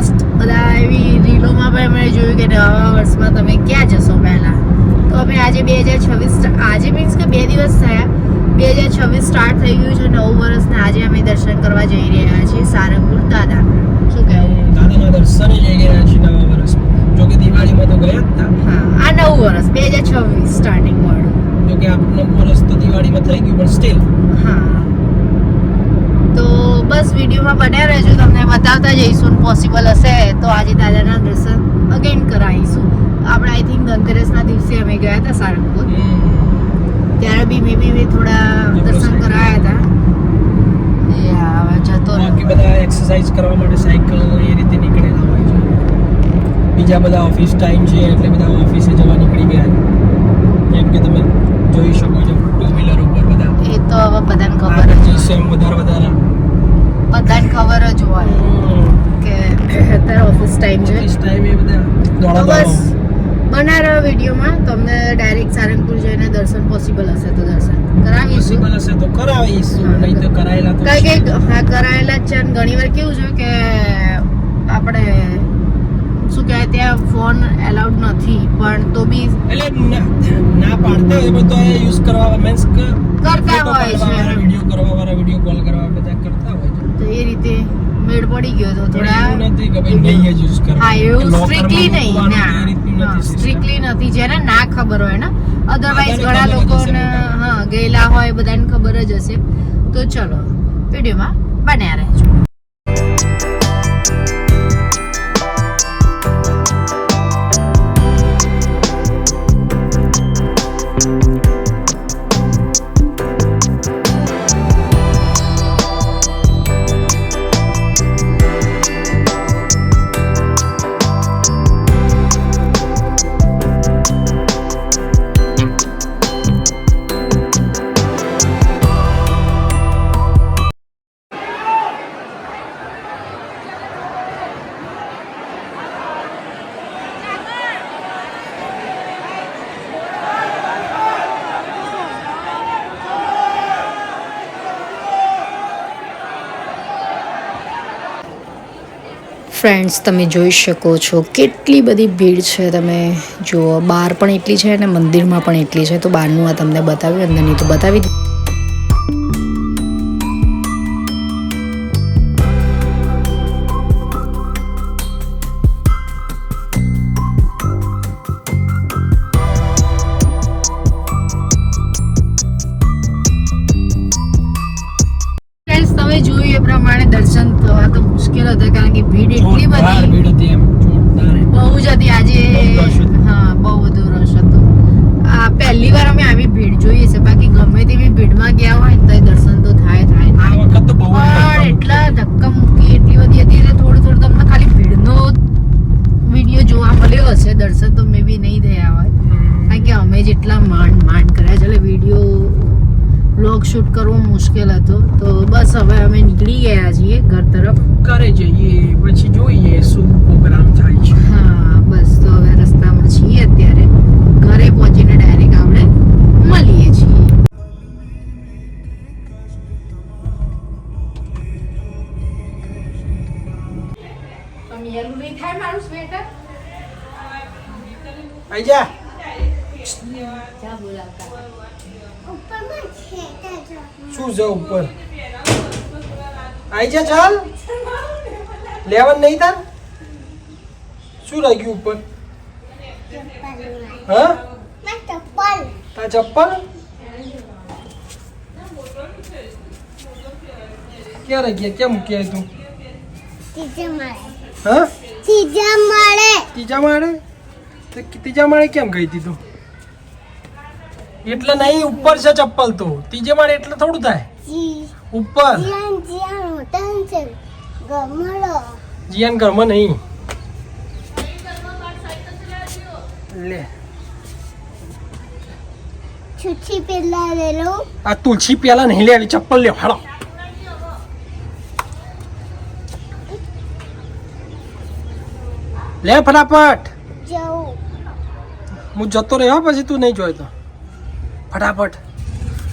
First બધા એવી રીલોમાં પણ અમે જોયું કે નવા વર્ષમાં તમે ક્યાં જશો પહેલાં. તો અમે આજે બે હજાર છવ્વીસ આજે મીન્સ કે બે દિવસ થયા. બે હજાર છવ્વીસ સ્ટાર્ટ થઈ ગયું છે નવું વર્ષને આજે અમે દર્શન કરવા જઈ રહ્યા છીએ સારંગપુર દાદા. શું કહેવું દાદાના દર્શને જઈ રહ્યા છીએ નવા વર્ષમાં. જો કે દિવાળીમાં તો ગયા જ હતા હા આ નવું વર્ષ બે હજાર છવ્વીસ સ્ટાર્ટિંગ વાળું. જો કે આપણું વર્ષ તો દિવાળીમાં થઈ ગયું પણ સ્ટીલ હા. બસ વિડીયોમાં બન્યા રહેજો. તમને બતાવતા જઈશું પોસિબલ હશે તો આજે દાદાના દર્શન અગેન કરાવીશું. આપણે આઈ થિંક ધનતેરસના દિવસે અમે ગયા હતા સારંગપુર. ત્યારે બી મે બી થોડા દર્શન કરાયા હતા. એ હવે જતો બાકી બધા એક્સરસાઇઝ કરવા માટે સાયકલ એ રીતે નીકળેલા હોય છે. બીજા બધા ઓફિસ ટાઈમ છે એટલે બધા ઓફિસે જવા નીકળી ગયા જેમ કે તમે જોઈ શકો છો ટુ વ્હીલર ઉપર બધા. એ તો હવે બધાને ખબર છે એમ વધારે વધારે. બધાને ખબર જ હોય કે અત્યારે ઓફિસ ટાઈમ છે. ટાઈમ એ બધા તો બસ બનારા વિડીયોમાં તમને ડાયરેક્ટ સારંગપુર જઈને દર્શન પોસિબલ હશે તો દર્શન કરાવીશું. પોસિબલ હશે તો કરાવીશું નહીં તો કરાયેલા તો હા કરાયેલા જ છે અને ઘણીવાર કેવું છે કે આપણે શું કહેવાય ત્યાં ફોન એલાઉડ નથી પણ તો બી એટલે ના- પાડતા હોય બધો તો યુઝ કરવા મીન્સ કરતા હોય છે. વીડિયો કરવા વાળા વીડિયો કોલ કરવા બધા કરતા હોય છે. એ રીતે મેળ પડી ગયો તો થોડા નથી કે ભાઈ નહીં યુઝ કરવા હા એવું સ્ટ્રિક્ટલી નહીં ના. સ્ટ્રિક્ટલી નથી જેને ના ખબર હોય ને અધરવાઇઝ ઘણા લોકોને હા ગયેલા હોય બધાને ખબર જ હશે. તો ચલો વિડીયોમાં બન્યા રહેજો. ફ્રેન્ડ્સ તમે જોઈ શકો છો કેટલી બધી ભીડ છે તમે જુઓ. બહાર પણ એટલી છે અને મંદિરમાં પણ એટલી છે. તો બહારનું આ તમને બતાવ્યું. અંદરની તો બતાવી દીધું. બ્લોગ શૂટ કરવો મુશ્કેલ હતો. તો બસ હવે અમે નીકળી ગયા છીએ ઘર તરફ. ઘરે જઈએ પછી જોઈએ શું પ્રોગ્રામ થાય છે. હા બસ તો હવે રસ્તામાં છીએ અત્યારે. ઘરે પહોંચીને ડાયરેક્ટ આપણે મળીએ છીએ. આઈ જા. શું છે ઉપર? આઈ જા ચાલ. લેવન નહીં તાર? શું રાખ્યું ઉપર? હા? તા ચપ્પલ? ક્યાં રહી ગયા ક્યાં મૂક્યા તું? ત્રીજા માળે હા? ત્રીજા માળે. ત્રીજા માળે? તો ત્રીજા માળે કેમ ગઈ તું? એટલે નહીં ઉપર છે ચપ્પલ તો. ત્રીજે માળે એટલે થોડું થાય. ઉપર. જીયાન ઘરમાં નહીં. લે. છુચ્છી પેલા લેલો. આ તુલસી પેલા નહીં લેવી ચપ્પલ લે હાલો. લે ફટાફટ. હું જતો રહ્યો પછી તું નહીં જોયતો તો. ફટાફટ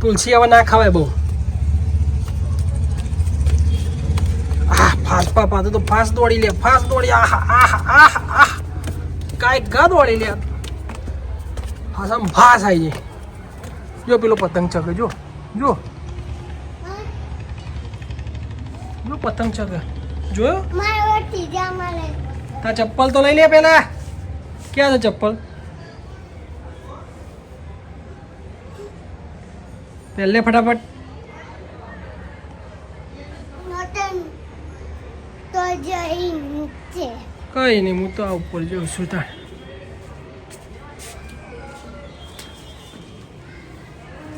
તુલસી હવે ના ખવાય બહુ આ ફાસ્ટ પા પાતું તો ફાસ્ટ દોડી લે ફાસ્ટ દોડી આહ આહ આહ આહ કાંઈ ગા દોડી લે ફાસ આમ ફાસ આવી જાય જો પેલો પતંગ ચગે જો જો જો પતંગ ચગે જોયો મારો ત્રીજા માળે તા ચપ્પલ તો લઈ લે પેલા ક્યાં છે ચપ્પલ પહેલે ફટાફટ. કઈ નહીં હું તો આ ઉપર જોઉં છું તાર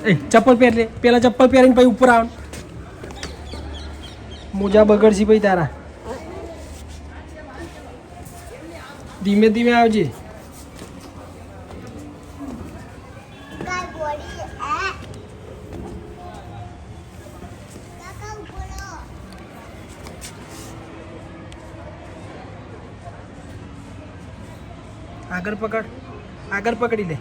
એ ચપ્પલ પહેર લે. પેલા ચપ્પલ પહેરીને પછી ઉપર આવ. મોજા બગડશી પછી તારા. ધીમે ધીમે આવજે. આગળ પકડ આગળ પકડી લે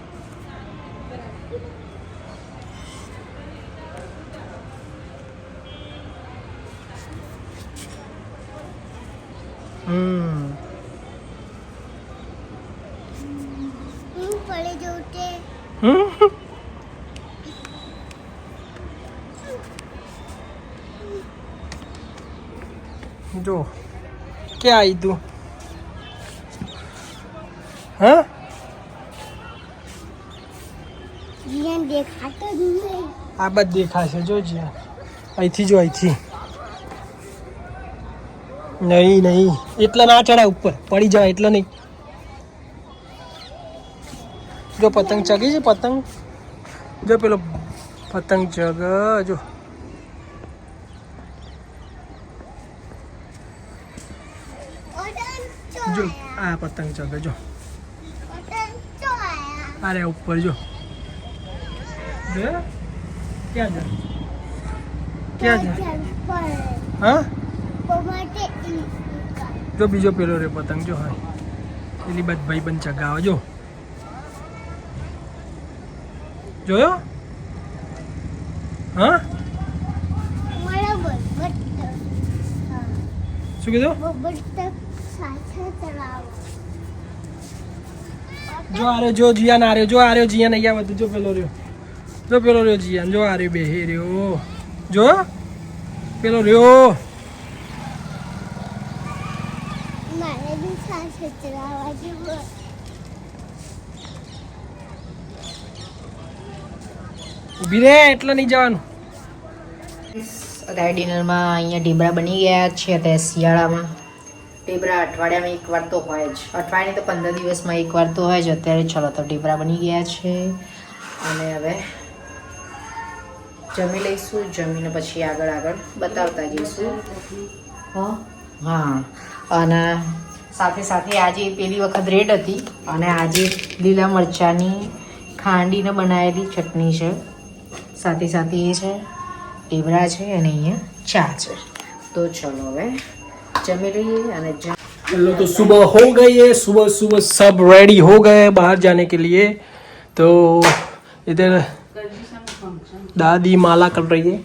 હમ હું પડી જઉં તે હમ જો ક્યાં આવી તું નહીં આ બધ દેખાશે જો છે અહીંથી જો અહીંથી નહીં નહીં એટલા ના ચડાય ઉપર પડી જાય એટલે નહીં જો પતંગ ચગી છે પતંગ જો પેલો પતંગ ચગ જો ઓડન જો ચોયા આ પતંગ ચગે જો ઓડન ચોયા અરે ઉપર જો જો ક્યાં છે ક્યાં ચપ્પલ હા? જો બીજો પેલો રે પતંગ, જો હા. પેલી બાદ ભાઈ બંધ ચગાવે, જો. જોયો? હા? શું કીધું? જો આર્યો જો જીયાન આર્યો જો આર્યો જીયાન અહીંયા બધું જો પેલો રહ્યો. જો પેલો રહ્યો જીયાન જો આર્યો બે રહ્યો. જો પેલો રહ્યો. રે એટલે નહીં જવાનું. અત્યારે ડિનરમાં અહીંયા ઢીબરા બની ગયા છે અત્યારે શિયાળામાં. ઢીબરા અઠવાડિયામાં એક વાર તો હોય જ. અઠવાડિયે તો પંદર દિવસમાં એક વાર તો હોય જ. અત્યારે ચલો તો ઢીબરા બની ગયા છે. અને હવે જમી લઈશું જમીને પછી આગળ આગળ બતાવતા જઈશું. હા? અને સાથે સાથે આજે પેલી વખત રેડ હતી અને આજે લીલા મરચાંની ખાંડીને બનાવેલી ચટણી છે. સાથે સાથે એ છે ઢેબરા છે અને અહીંયા ચા છે. તો ચલો હવે જમી લઈએ અને ચલો તો સુબહ હો ગઈ હે સુબહ સુબહ સબ રેડી હો ગયે બહાર જાને કે લીએ. તો ઇધર दादी माला कर रही है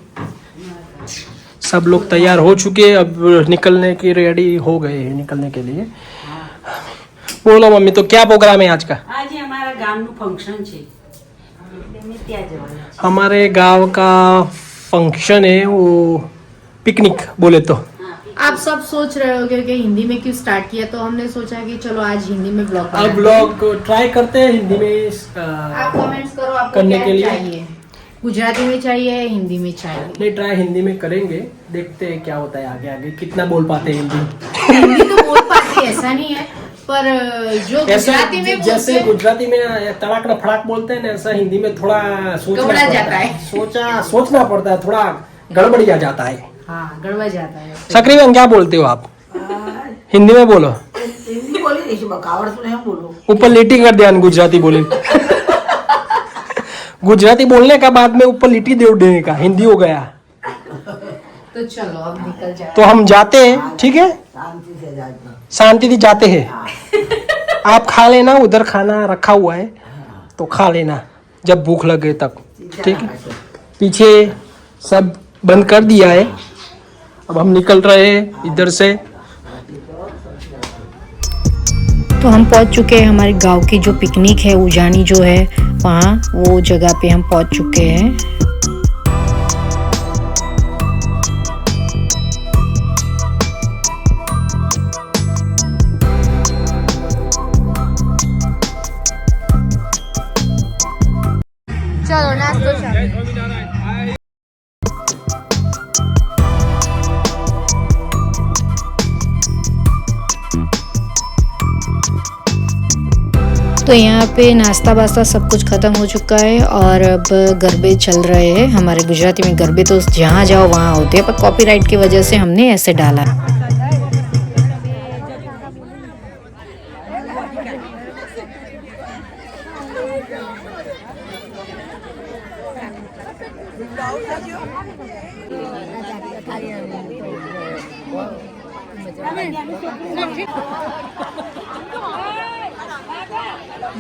सब लोग तैयार हो चुके हैं अब निकलने के रेडी हो गए हैं निकलने के लिए बोलो मम्मी तो क्या प्रोग्राम है आज का આજે અમારા ગામનું ફંક્શન છે એટલે અમે ત્યાં જવાના છે हमारे गांव का फंक्शन है वो पिकनिक बोले तो હા आप सब सोच रहे हो कि हिंदी में क्यों स्टार्ट किया तो हमने सोचा कि चलो आज हिंदी में ब्लॉग अब ब्लॉग को ट्राई करते हैं हिंदी में आप अ, कमेंट्स करो आपको करने क्या के लिए? चाहिए गुजराती में चाहिए हिंदी में चाहिए। नहीं ट्राई हिंदी में करेंगे देखते हैं क्या होता है आगे आगे। कितना बोल पाते हैं हिंदी? हिंदी तो बोल पाते ऐसा नहीं है पर जो गुजराती में जैसे गुजराती में तड़ाक फड़ाक बोलते हैं ना ऐसा हिंदी में थोड़ा सोचना जाता है। सोचा सोचना पड़ता है थोड़ा गड़बड़ी आ जाता है। हाँ जाता है। क्या बोलते हो आप? हिंदी में बोलो। हिंदी बोली नहीं बोलो। ऊपर लेटी कर दिया गुजराती बोली। गुजराती बोलने का बाद में ऊपर लिट्टी दे देने का हिंदी हो गया। तो चलो हम निकल जाए। तो हम जाते हैं ठीक है? शांति से जाते हैं। हाँ। आप खा लेना उधर खाना रखा हुआ है तो खा लेना जब भूख लगे तब ठीक है? पीछे सब बंद कर दिया है। अब हम निकल रहे हैं इधर से। तो हम पहुँच चुके हैं हमारे गाँव की जो पिकनिक है, उजानी जो है, वहाँ, वो जगह पे हम पहुँच चुके हैं। यहाँ पे नाश्ता वास्ता सब कुछ ख़त्म हो चुका है और अब गरबे चल रहे हैं। हमारे गुजराती में गरबे तो जहाँ जाओ वहाँ होते हैं, पर कॉपीराइट की वजह से हमने ऐसे डाला।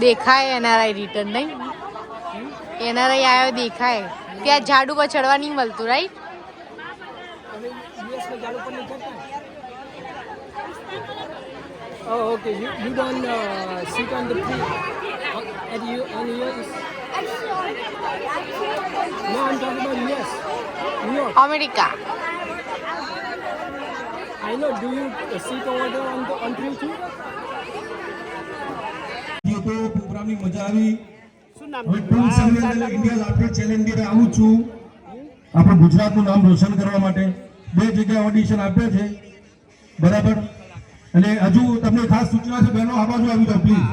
દેખાય એનઆરઆઈ રિટર્ન નહીં એનઆરઆઈ આવ્યો દેખાય ત્યાં ઝાડુ પર ચડવા નહીં મળતું right Oh, okay. You, you don't uh, sit on the tree. Uh, at you on US. No, I'm talking about US. New York. America I know. Do you uh, sit over there on the on tree too? જે તો પ્રોગ્રામની મજા આવી હવે ટૂંક સમયની અંદર India laughter challenge ની આવું છું આપણે ગુજરાતનું નામ રોશન કરવા માટે બે જગ્યાએ ઓડિશન આપ્યા છે બરાબર અને હજુ તમને ખાસ સૂચના છે બહેનો આ બાજુ આવી જાઓ પ્લીઝ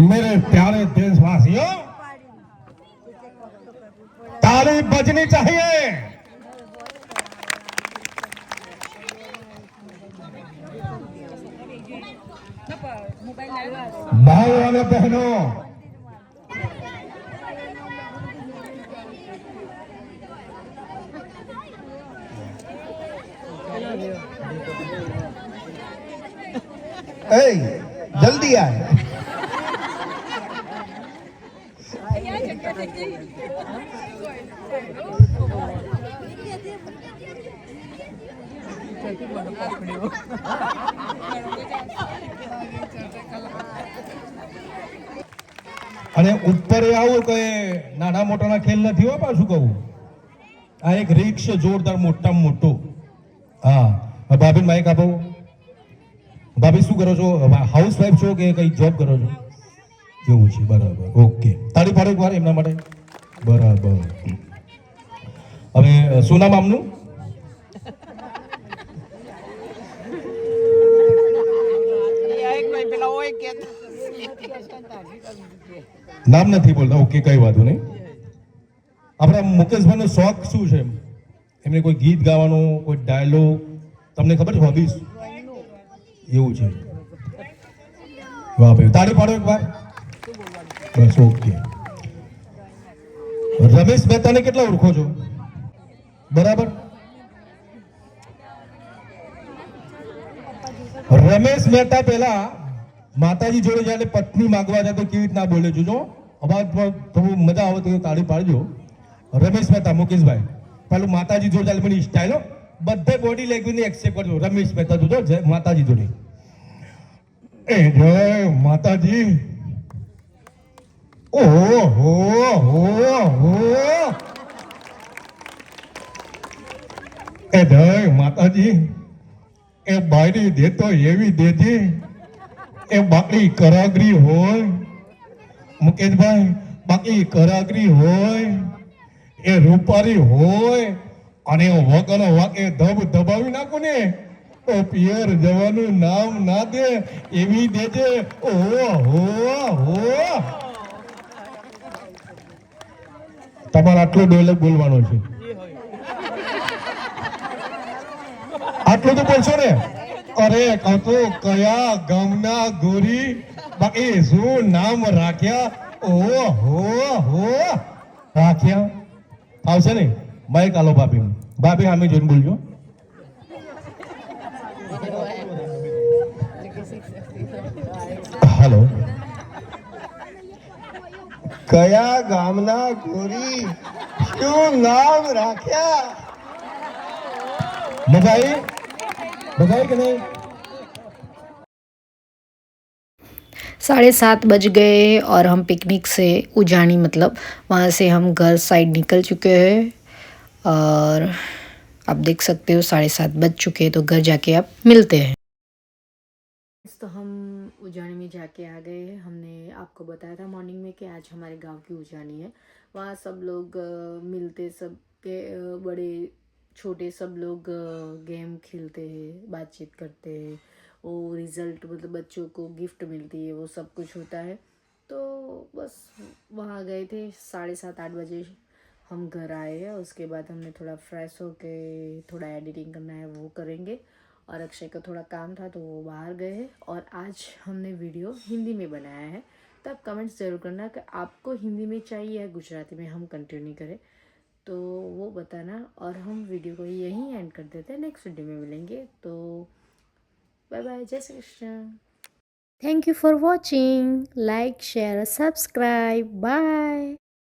मेरे प्यारे देशवासियों ताली बजनी चाहिए भाई और बहनों ए, जल्दी आए। અને ઉપર આવું કે નાના મોટાના ખેલ નથી હોય પાછું કહું. આ એક રીક્ષ જોરદાર મોટામાં મોટું. હા ભાભી માઇક આપો. ભાભી શું કરો છો? હાઉસ વાઈફ છો કે કઈ જોબ કરો છો? એવું છે, બરાબર. ઓકે. તાળી પાડો એકવાર એમના માટે. બરાબર. હવે શું નામ આમનું? નામ નથી બોલતા, ઓકે, કઈ વાંધો નહીં. આપણા મુકેશભાઈનો શોખ શું છે એમને કોઈ ગીત ગાવાનું, કોઈ ડાયલોગ તમને ખબર છે હોબીસ એવું છે. વાહ ભાઈ, તાળી પાડો એક વાર બસ, ઓકે. રમેશ મહેતાને કેટલા ઓળખો છો? બરાબર? રમેશ મહેતા પહેલા માતાજી જોડે જયારે પત્ની માંગવા જાય તો કેવી રીતના બોલે છું? જો અવાજ થોડું મજા આવે તો તાળી પાડજો. રમેશ મહેતા, મુકેશભાઈ. પેલું માતાજી જોડે ચાલે મને સ્ટાઇલ બધે બોડી લેંગ્વેજ એક્સેપ્ટ કરજો. રમેશ મહેતા જોજો જય માતાજી જોડે. એ જય માતાજી. ઓહો, હો હો. એ જય માતાજી. એ બાયડી દેતો એવી દેજે. એ બાકી કરાગરી હોય, મુકેશભાઈ, બાકી કરાગરી હોય, એ રૂપારી હોય, અને વગર વાકે ધબ ધબાવી નાખો ને, તો પિયર જવાનું નામ ના દે, એવી દેજે. ઓ હો હો. તમારે આટલો ડોલક બોલવાનો છે. આટલું તો બોલશો ને? અરે કહું તો કયા ગામના ગોરી બાકી શું નામ રાખ્યા ઓ હો હો રાખ્યા આવશે ને માઇક આલો ભાભી ભાભી સામે જોઈને બોલજો હેલો કયા ગામના ગોરી શું નામ રાખ્યા મજા बताए कि नहीं साढ़े सात बज गए और हम पिकनिक से उजानी मतलब वहाँ से हम घर साइड निकल चुके हैं और आप देख सकते हो साढ़े सात बज चुके हैं तो घर जाके आप मिलते हैं। तो हम उजानी में जाके आ गए हमने आपको बताया था मॉर्निंग में कि आज हमारे गाँव की उजानी है। वहाँ सब लोग मिलते सब के बड़े छोटे सब लोग गेम खेलते हैं, बातचीत करते हैं, वो रिज़ल्ट मतलब बच्चों को गिफ्ट मिलती है, वो सब कुछ होता है। तो बस वहाँ गए थे, साढ़े सात, आठ बजे हम घर आए हैं, उसके बाद हमने थोड़ा फ्रेश होके थोड़ा एडिटिंग करना है, वो करेंगे। और अक्षय का थोड़ा काम था तो वो बाहर गए और आज हमने वीडियो हिंदी में बनाया है। तो आप कमेंट्स ज़रूर करना कि आपको हिंदी में चाहिए या गुजराती में, हम कंटिन्यू करें। तो वो बताना और हम वीडियो को यहीं एंड कर देते हैं। नेक्स्ट वीडियो में मिलेंगे। तो बाय बाय जय Shri Krishna. Thank you for watching like share subscribe bye